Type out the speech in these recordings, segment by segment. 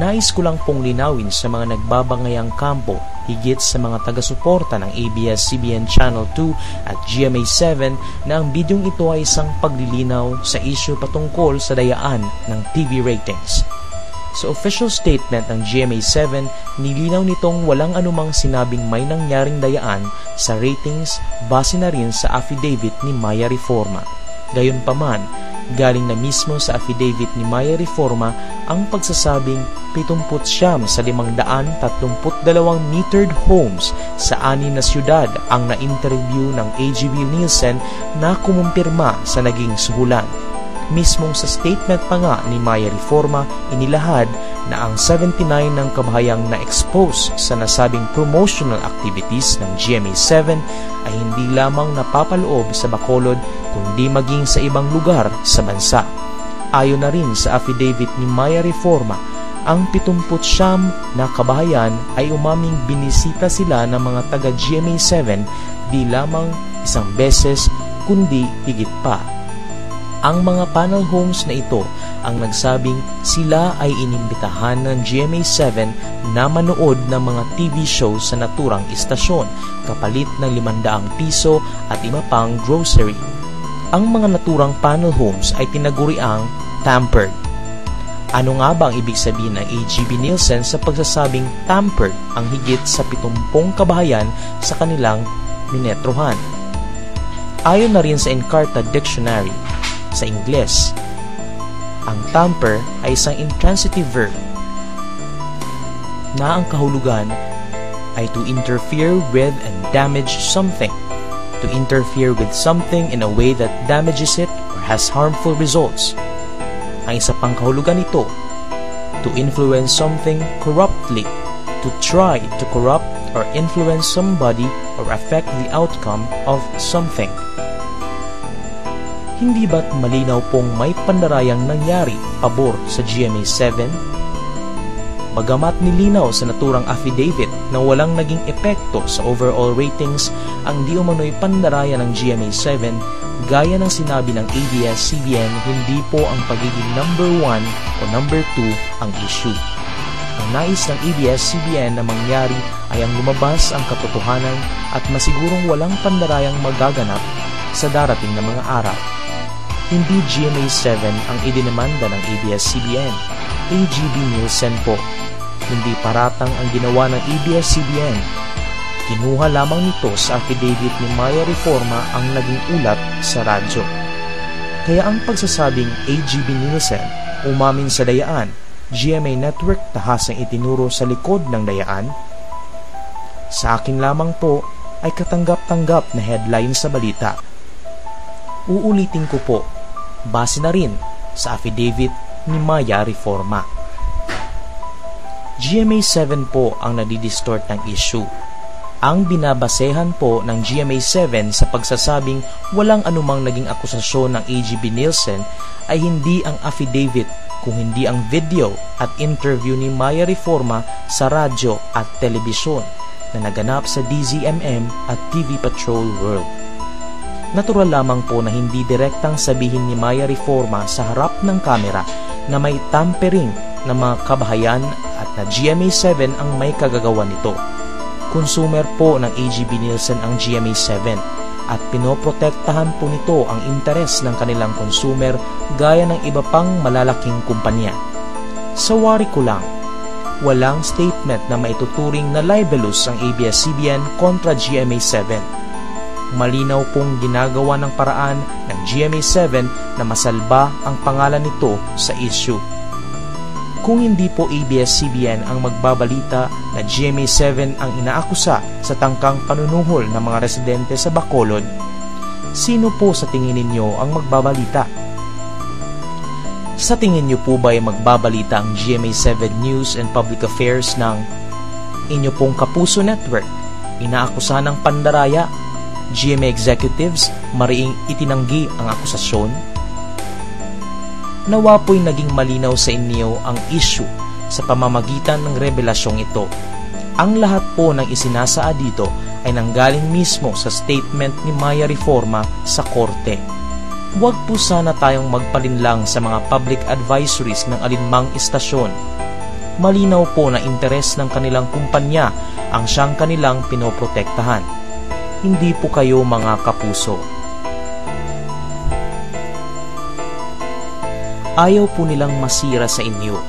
Nais ko lang pong linawin sa mga nagbabangayang kampo higit sa mga taga-suporta ng ABS-CBN Channel 2 at GMA7 na ang bidyong ito ay isang paglilinaw sa issue patungkol sa dayaan ng TV ratings. Sa official statement ng GMA7, nilinaw nitong walang anumang sinabing may nangyaring dayaan sa ratings base na rin sa affidavit ni Maya Reforma. Gayunpaman, galing na mismo sa affidavit ni Maya Reforma ang pagsasabing 70 sa 532 metered homes sa anim na syudad ang na-interview ng AGB Nielsen na kumumpirma sa naging suhulan. Mismong sa statement pa nga ni Maya Reforma, inilahad na ang 79 ng kabahayang na-expose sa nasabing promotional activities ng GMA7 ay hindi lamang napapaloob sa Bacolod kundi maging sa ibang lugar sa bansa. Ayon na rin sa affidavit ni Maya Reforma, ang 79 na kabahayan ay umaming binisita sila ng mga taga GMA7 di lamang isang beses kundi higit pa. Ang mga panel homes na ito ang nagsabing sila ay inimbitahan ng GMA7 na manood ng mga TV show sa naturang istasyon kapalit ng 500 piso at iba pang grocery. Ang mga naturang panel homes ay tinaguriang tampered. Ano nga ba ang ibig sabihin ng AGB Nielsen sa pagsasabing tampered ang higit sa 70 kabahayan sa kanilang minetrohan? Ayon na rin sa Encarta Dictionary, sa Ingles, ang tamper ay isang intransitive verb na ang kahulugan ay to interfere with and damage something, to interfere with something in a way that damages it or has harmful results. Ang isa pang kahulugan nito, to influence something corruptly, to try to corrupt or influence somebody or affect the outcome of something. Hindi ba't malinaw pong may pandarayang nangyari pabor sa GMA7? Bagamat nilinaw sa naturang affidavit na walang naging epekto sa overall ratings ang di umano'y pandaraya ng GMA7, gaya ng sinabi ng ABS-CBN, hindi po ang pagiging number 1 o number 2 ang issue. Ang nais ng ABS-CBN na mangyari ay ang lumabas ang katotohanan at masigurong walang pandarayang magaganap sa darating na mga araw. Hindi GMA7 ang idinamanda ng ABS-CBN. AGB Nielsen po. Hindi paratang ang ginawa ng ABS-CBN. Kinuha lamang nito sa affidavit ni Maya Reforma ang naging ulat sa radyo. Kaya ang pagsasabing AGB Nielsen umamin sa dayaan, GMA Network tahasang itinuro sa likod ng dayaan? Sa akin lamang po ay katanggap-tanggap na headline sa balita. Uulitin ko po base na rin sa affidavit ni Maya Reforma. GMA7 po ang nadidistort ng issue. Ang binabasehan po ng GMA7 sa pagsasabing walang anumang naging akusasyon ng AGB Nielsen ay hindi ang affidavit kung hindi ang video at interview ni Maya Reforma sa radyo at telebisyon na naganap sa DZMM at TV Patrol World. Natural lamang po na hindi direktang sabihin ni Maya Reforma sa harap ng kamera na may tampering ng mga kabahayan at na GMA7 ang may kagagawa nito. Consumer po ng AGB Nielsen ang GMA7 at pinoprotektahan po nito ang interes ng kanilang consumer gaya ng iba pang malalaking kumpanya. Sa wari ko lang, walang statement na maituturing na libelous ang ABS-CBN kontra GMA7 malinaw pong ginagawa ng paraan ng GMA7 na masalba ang pangalan nito sa issue. Kung hindi po ABS-CBN ang magbabalita na GMA7 ang inaakusa sa tangkang panunuhol ng mga residente sa Bacolod, sino po sa tingin ninyo ang magbabalita? Sa tingin niyo po ba ay magbabalita ang GMA7 News and Public Affairs ng inyo pong Kapuso Network, inaakusa ng pandaraya GMA executives mariing itinanggi ang akusasyon? Nawa po'y naging malinaw sa inyo ang issue sa pamamagitan ng revelasyong ito. Ang lahat po ng isinasaa dito ay nanggaling mismo sa statement ni Maya Reforma sa korte. Huwag po sana tayong magpalinlang sa mga public advisories ng alinmang istasyon. Malinaw po na interes ng kanilang kumpanya ang siyang kanilang pinoprotektahan. Hindi po kayo mga kapuso. Ayaw po nilang masira sa inyo.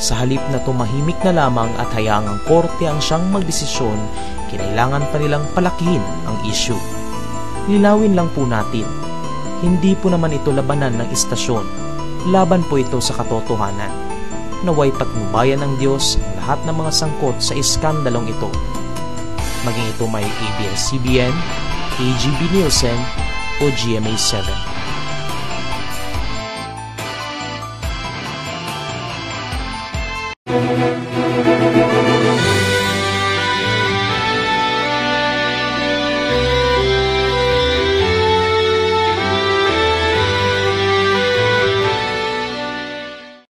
Sa halip na tumahimik na lamang at hayaang ang korte ang siyang magdesisyon, kinailangan pa nilang palakihin ang issue. Linawin lang po natin, hindi po naman ito labanan ng istasyon. Laban po ito sa katotohanan. Naway patnubayan ng Diyos ang lahat ng mga sangkot sa iskandalong ito. Maging ito may ABS-CBN, AGB Nielsen o GMA 7.